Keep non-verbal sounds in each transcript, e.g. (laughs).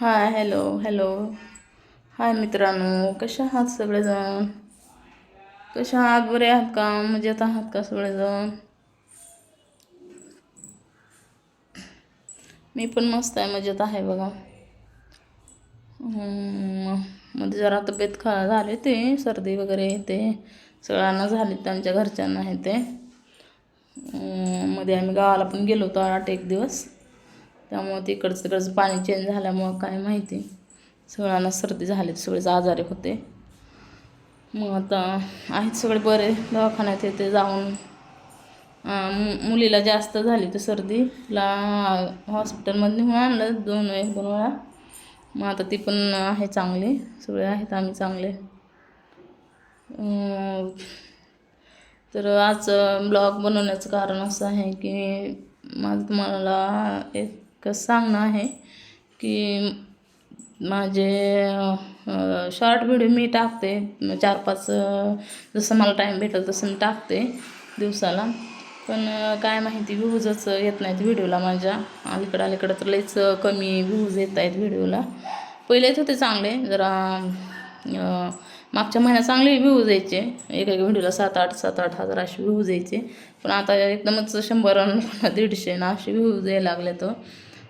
Hi hello hello. हाय मित्रांनो कशा आहात सगळेजण? कशा आहात? बरे आहात का? मजेत आहात का सगळेजण? मी पण मस्त आहे मजेत आहे बघा. मध्ये जरा तब्येत खा झाले ते सर्दी वगैरे ते सगळ्यांना झाली त्यांच्या घरच्यांना आहे ते. मध्ये आम्ही गावाला पण गेलो होतो आठ एक दिवस. त्यामुळं तिकडचं तिकडचं पाणी चेंज झाल्यामुळं काय माहिती. सगळ्यांना सर्दी झाली सगळेच आजारी होते. मग आता आहेत सगळे बरे दवाखान्यात येते जाऊन. मु- मुलीला जास्त झाली तर सर्दी. तिला हॉस्पिटलमध्ये नेऊन आणलं दोन एक दोन वेळा. मग आता ती पण आहे चांगली सगळे आहेत आम्ही चांगले. तर आज ब्लॉग बनवण्याचं कारण असं आहे की माझं तुम्हाला एक कसं सांगणं आहे की माझे शॉर्ट व्हिडिओ मी टाकते. चार पाच जसं मला टाईम भेटेल तसं मी टाकते दिवसाला. पण काय माहिती व्ह्यूजच येत नाहीत व्हिडिओला माझ्या. अलीकडं अलीकडं तर लईच कमी व्ह्यूज येत आहेत व्हिडिओला पहिले येत होते चांगले जरा मागच्या महिन्यात चांगले व्ह्यूज यायचे. एक एक व्हिडिओला सात आठ सात आठ हजार असे व्ह्यूज यायचे. पण आता एकदमच शंभर दीडशे ना असे व्ह्यूज यायला लागले तर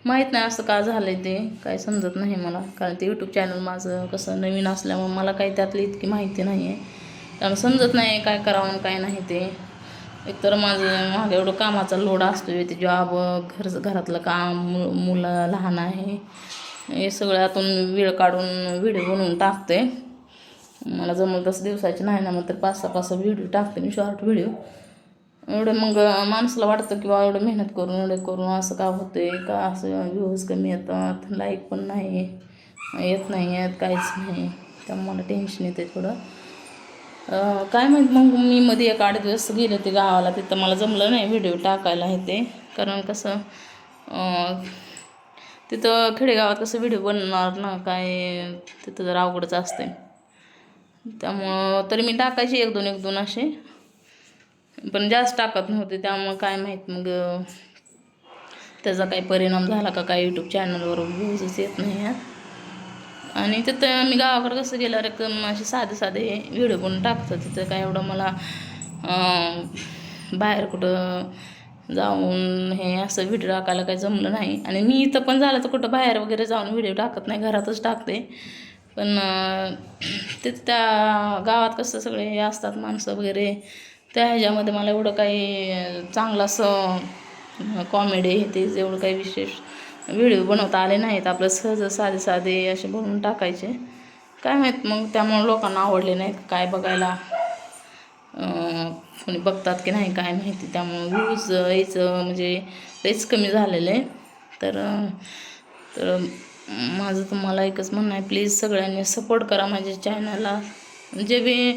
माहीत नाही असं का झालं आहे ते. काय समजत नाही मला. कारण ते यूट्यूब चॅनल माझं कसं नवीन असल्यामुळे मला काही त्यातली इतकी माहिती नाही आहे त्यामुळे समजत नाही काय करावं आणि काय नाही ते. एकतर माझं माझं एवढं कामाचा लोड असतो ते जॉब घर घरातलं काम मु मुलं लहान आहे. हे सगळ्यातून वेळ काढून व्हिडिओ बनवून टाकते. मला जमलं तसं दिवसाचे नाही ना मग तर पाच सहा पाच सहा व्हिडिओ टाकते मी शॉर्ट व्हिडिओ एवढं मग माणसाला वाटतं की बा एवढं मेहनत करून एवढं करून असं का होतं आहे का असं व्ह्यूज कमी येतात? लाईक पण नाही. येत नाही आहेत काहीच नाही. त्यामुळे मला टेन्शन येते थोडं. काय माहीत मग मी मध्ये एक आठ दिवस गेले होते गावाला. तिथं मला जमलं नाही व्हिडिओ टाकायला हे ते. कारण कसं तिथं खेडेगावात कसं व्हिडिओ बनणार ना काय तिथं जर अवघडच असते त्यामुळं तरी मी टाकायची एक दोन एक दोन असे. पण जास्त टाकत नव्हते त्यामुळं काय माहीत मग त्याचा काही परिणाम झाला का काय यूट्यूब चॅनलवर व्ह्यूजच येत नाही आणि तिथं मी गावाकडे कसं गेल्यावर एक असे साधे साधे व्हिडिओ पण टाकतो तिथं काय एवढं मला बाहेर कुठं जाऊन हे असं व्हिडिओ टाकायला काही जमलं नाही. आणि मी इथं पण झालं तर कुठं बाहेर वगैरे जाऊन व्हिडिओ टाकत नाही घरातच टाकते. पण ते तिथं त्या गावात कसं सगळे हे असतात माणसं वगैरे त्या ह्याच्यामध्ये मला एवढं काही चांगलं असं कॉमेडी हे ते एवढं काही विशेष व्हिडिओ बनवता आले नाहीत आपलं सहज साधे साधे असे बनवून टाकायचे. काय माहीत मग त्यामुळे लोकांना आवडले नाहीत काय बघायला. कोणी बघतात की नाही काय माहिती. त्यामुळं व्ह्यूज यायचं म्हणजे लईच कमी झालेलं. आहे तर तर माझं तुम्हाला एकच म्हणणं आहे प्लीज सगळ्यांनी सपोर्ट करा माझ्या चॅनलला जे बी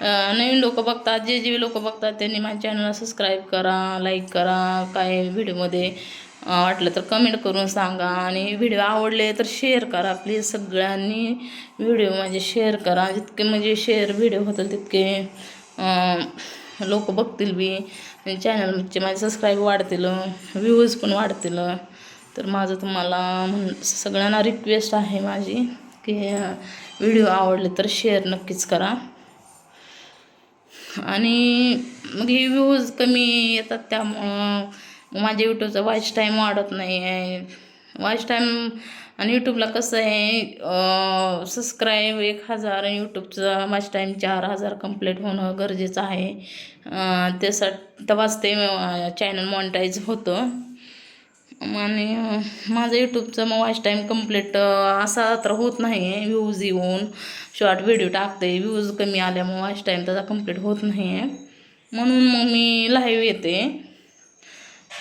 नवीन लोक बघतात जे जे लोक बघतात त्यांनी माझ्या चॅनलला सबस्क्राईब करा लाईक करा काय व्हिडिओमध्ये वाटलं तर कमेंट करून सांगा. आणि व्हिडिओ आवडले तर शेअर करा प्लीज सगळ्यांनी व्हिडिओ माझे शेअर करा. जितके म्हणजे शेअर व्हिडिओ होतील तितके लोक बघतील बी. चॅनलचे माझे सबस्क्राईब वाढतील व्ह्यूज पण वाढतील. तर माझं तुम्हाला म्हण सगळ्यांना रिक्वेस्ट आहे माझी की व्हिडिओ आवडले तर शेअर नक्कीच करा. आणि मग हे व्ह्यूज कमी येतात त्यामुळं माझ्या यूट्यूबचा वॉच टाईम वाढत नाही आहे वॉच टाईम आणि यूट्यूबला कसं आहे सबस्क्राईब एक हजार आणि यूट्यूबचा वॉच टाईम चार हजार कंप्लीट होणं गरजेचं आहे. त्यासाठी तेव्हाच ते चॅनल मॉनिटाईज होतं. आणि माझं यूट्यूबचं मग वॉच टाईम कंप्लीट असा तर होत नाही आहे व्ह्यूज येऊन शॉर्ट व्हिडिओ टाकते. व्ह्यूज कमी आल्यामुळे वॉच टाईम त्याचा कंप्लीट होत नाही आहे म्हणून मग मी लाईव्ह येते.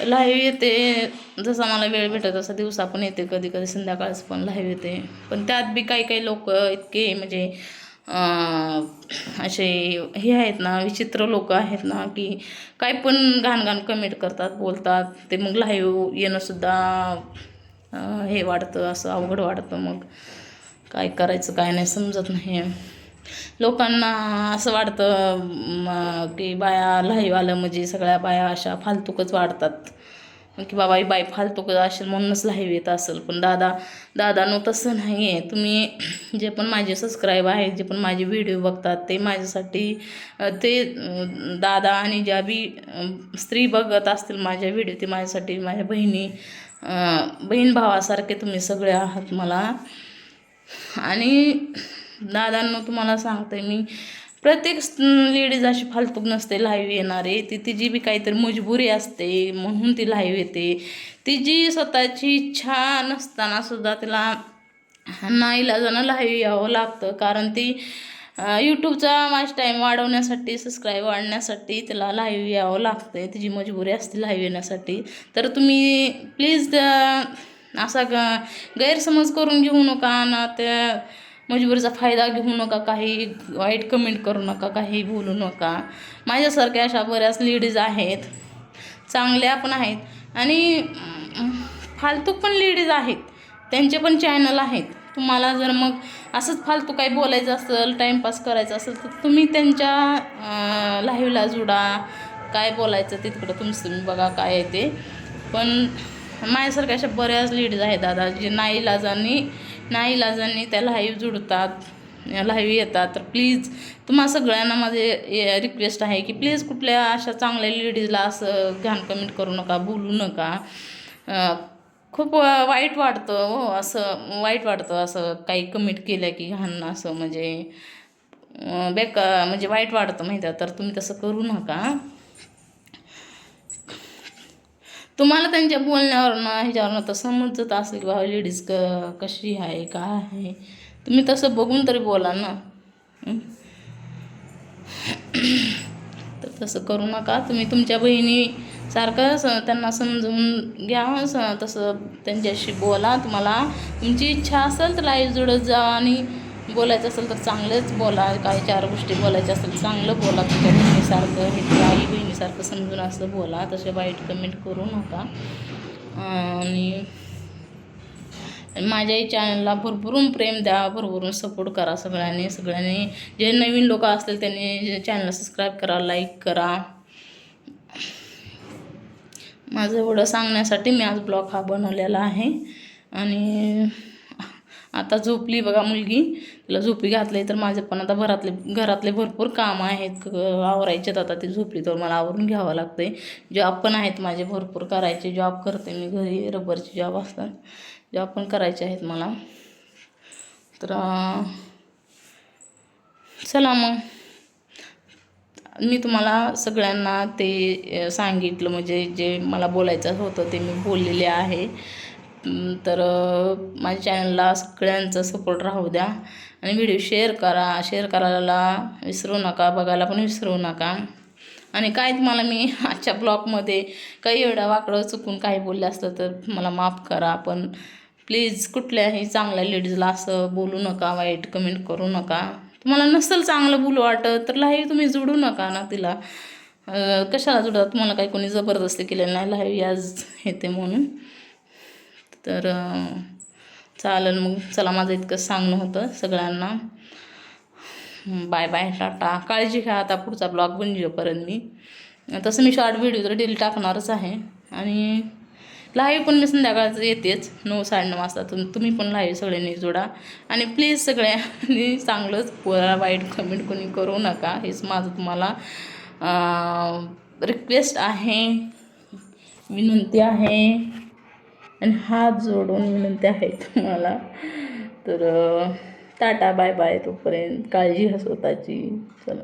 लाईव्ह येते. जसा मला वेळ भेटत तसा दिवसा पण येते. कधी कधी संध्याकाळच पण लाईव्ह येते. पण त्यात बी काही काही लोक इतके म्हणजे असे हे आहेत ना विचित्र लोक आहेत ना की काय पण घाणघाण कमेंट करतात बोलतात. ते मग लाईव्ह येणंसुद्धा हे वाढतं असं अवघड वाढतं मग. काय करायचं काय नाही समजत नाही. लोकांना असं वाटतं की बाया लाईव्ह आलं म्हणजे सगळ्या बाया अशा फालतूकच वाढतात. की बाबा ही बाई फालतू का असेल म्हणूनच लाईव्ह येत असेल. पण दादा दादानो तसं नाही आहे तुम्ही जे पण माझे सबस्क्राईब आहेत जे पण माझे व्हिडिओ बघतात ते माझ्यासाठी ते दादा आणि ज्या बी स्त्री बघत असतील माझ्या व्हिडिओ ते माझ्यासाठी माझ्या बहिणी बहीण भावासारखे तुम्ही सगळे आहात मला. आणि दादांनो तुम्हाला सांगते मी प्रत्येक लेडीज अशी फालतूक नसते लाईव्ह येणारे. ती तिची बी काहीतरी मजबुरी असते म्हणून ती लाईव्ह येते. तिची स्वतःची इच्छा नसताना सुद्धा तिला नाईलाजानं लाईव्ह यावं लागतं. कारण ती यूट्यूबचा माझ टाईम वाढवण्यासाठी सबस्क्राईब वाढण्यासाठी तिला लाईव्ह यावं लागतं तिची मजबुरी असते लाईव्ह येण्यासाठी. तर तुम्ही प्लीज असा ग गैरसमज करून घेऊ नका ना त्या मजबुरीचा फायदा घेऊ नका काही वाईट कमेंट करू नका काही बोलू नका. माझ्यासारख्या अशा बऱ्याच लेडीज आहेत. चांगल्या पण आहेत. आणि फालतू पण लेडीज आहेत. त्यांचे पण चॅनल आहेत. तुम्हाला जर मग असंच फालतू काही बोलायचं असेल टाईमपास करायचं असेल तर तुम्ही त्यांच्या लाईव्हला जुडा. काय बोलायचं तिकडं तुमचं तुम्ही बघा काय आहे ते. पण माझ्यासारख्या अशा बऱ्याच लेडीज आहेत दादा जे नाईलाजाने लाजांनी नाही त्या लाईव्ह जुडतात लाईव्ह येतात. तर प्लीज तुम्हा सगळ्यांना माझे रिक्वेस्ट आहे की प्लीज कुठल्या अशा चांगल्या लेडीजला असं घाण कमेंट करू नका बोलू नका. खूप वाईट वाटतं हो असं वाईट वाटतं असं काही कमेंट केलं की घाण असं म्हणजे बेका म्हणजे वाईट वाटतं माहिती तर तुम्ही तसं करू नका. तुम्हाला त्यांच्या बोलण्यावरनं ह्याच्यावरनं तर समजत असेल की बाबा लेडीज क कशी आहे काय आहे? तुम्ही तसं बघून तरी बोला ना. तर तसं करू नका. तुम्ही तुमच्या बहिणी सारखं स त्यांना समजून घ्या. स तसं त्यांच्याशी बोला. तुम्हाला तुमची इच्छा असेल तर लाईव्ह जुडत जा आणि बोलायचं असेल तर चांगलंच बोला. काही चार गोष्टी बोलायच्या असेल चांगलं बोला. तुमच्या बहिणीसारखं हे आई बहिणीसारखं समजून असं बोला. तसे वाईट कमेंट करू नका. आणि माझ्याही चॅनलला भरभरून प्रेम द्या. भरभरून सपोर्ट करा सगळ्यांनी. सगळ्यांनी जे नवीन लोक असतील त्यांनी चॅनल सबस्क्राईब करा लाईक करा. माझं एवढं सांगण्यासाठी मी आज ब्लॉग हा बनवलेला आहे. आणि आता झोपली बघा मुलगी. तिला झोपी घातली तर माझे पण आता घरातले घरातले भरपूर कामं आहेत. क- आवरायचेत आता ती झोपली तर मला आवरून घ्यावं लागते जॉब पण आहेत माझे भरपूर करायचे. जॉब करते मी घरी रबरचे जॉब असतात. जॉब पण करायचे आहेत मला. तर चला मग. मी तुम्हाला सगळ्यांना ते सांगितलं. म्हणजे जे मला बोलायचं होतं ते मी बोललेले आहे. तर माझ्या चॅनलला सगळ्यांचा सपोर्ट राहू द्या. आणि व्हिडिओ शेअर करा. शेअर करायला विसरू नका. बघायला पण विसरू नका. आणि काय तुम्हाला मी (laughs) आजच्या ब्लॉगमध्ये काही एवढं वाकडं चुकून काही बोलले असतं तर मला माफ करा. पण प्लीज कुठल्याही चांगल्या लेडीजला असं बोलू नका वाईट कमेंट करू नका. तुम्हाला नसेल चांगलं बोलू वाटत तर लाईव्ह तुम्ही जुडू नका ना तिला. कशाला जुडा तुम्हाला काही कोणी जबरदस्ती केलेली नाही. लाईव्ह याज येते म्हणून. तर चालेल मग. चला माझं इतकं सांगणं होतं सगळ्यांना. बाय बाय टाटा. काळजी घ्या आता पुढचा ब्लॉग बनजेपर्यंत मी. तसं मी शॉर्ट व्हिडिओ तर डेली टाकणारच आहे. आणि लाईव्ह पण मी संध्याकाळचं येतेच. नऊ साडेनऊ वाजता तुम तुम्ही पण लाईव्ह सगळ्यांनी जोडा. आणि प्लीज सगळ्यांनी (laughs) चांगलंच पोरा वाईट कमेंट कोणी करू नका. हेच माझं तुम्हाला रिक्वेस्ट आहे. विनंती आहे. आणि हात जोडून विनंती आहे तुम्हाला. तर टाटा बाय बाय तोपर्यंत काळजी घ्या स्वतःची. चला.